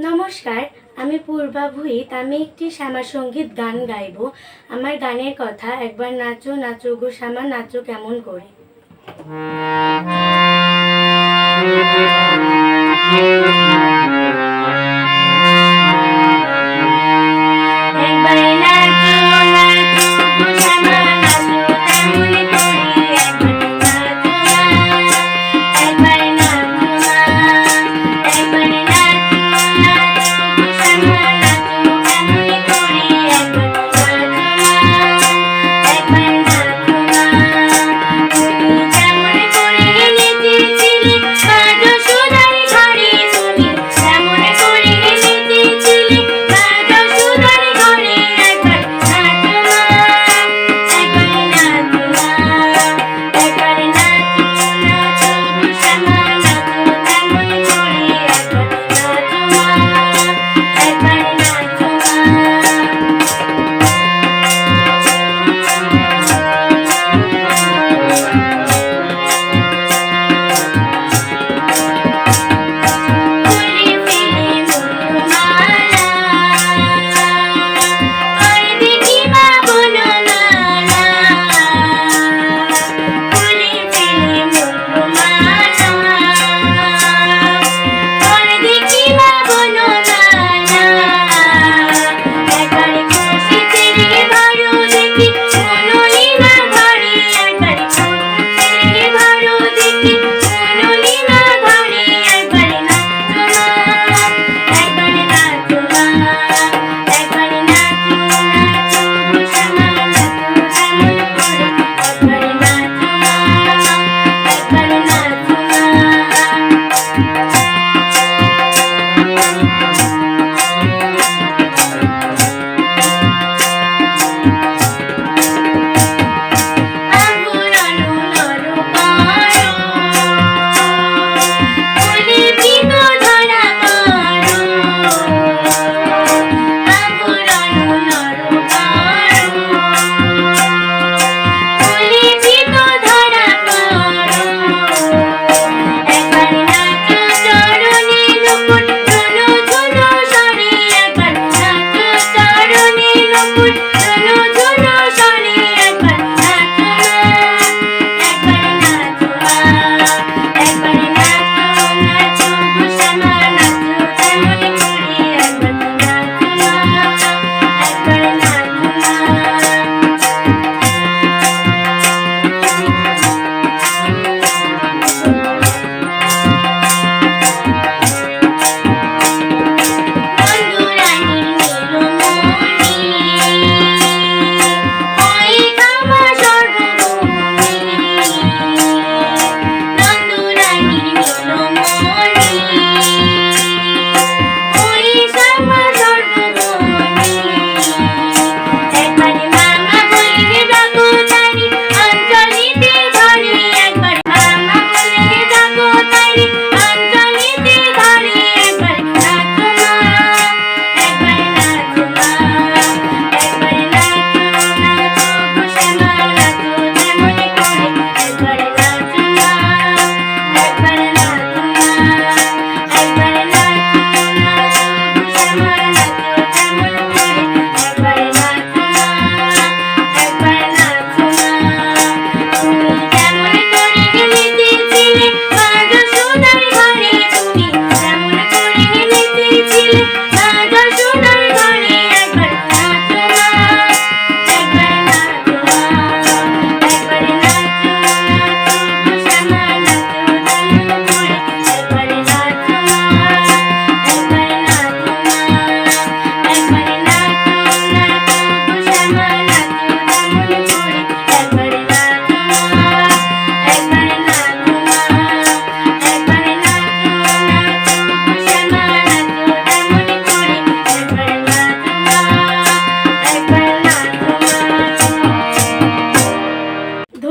নমস্কার, আমি পূর্বা ভুইত, আমি একটি শ্যামা সংগীত গান গাইব আমার গানের কথা, একবার নাচো নাচো গো শ্যামা, নাচো কেমন করে Thank you.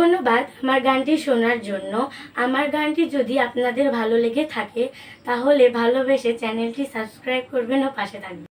ধন্যবাদ আমার গানটি শোনার জন্য। আমার গানটি যদি আপনাদের ভালো লেগে থাকে, তাহলে ভালোবেসে চ্যানেলটি সাবস্ক্রাইব করবেন ও পাশে থাকবেন।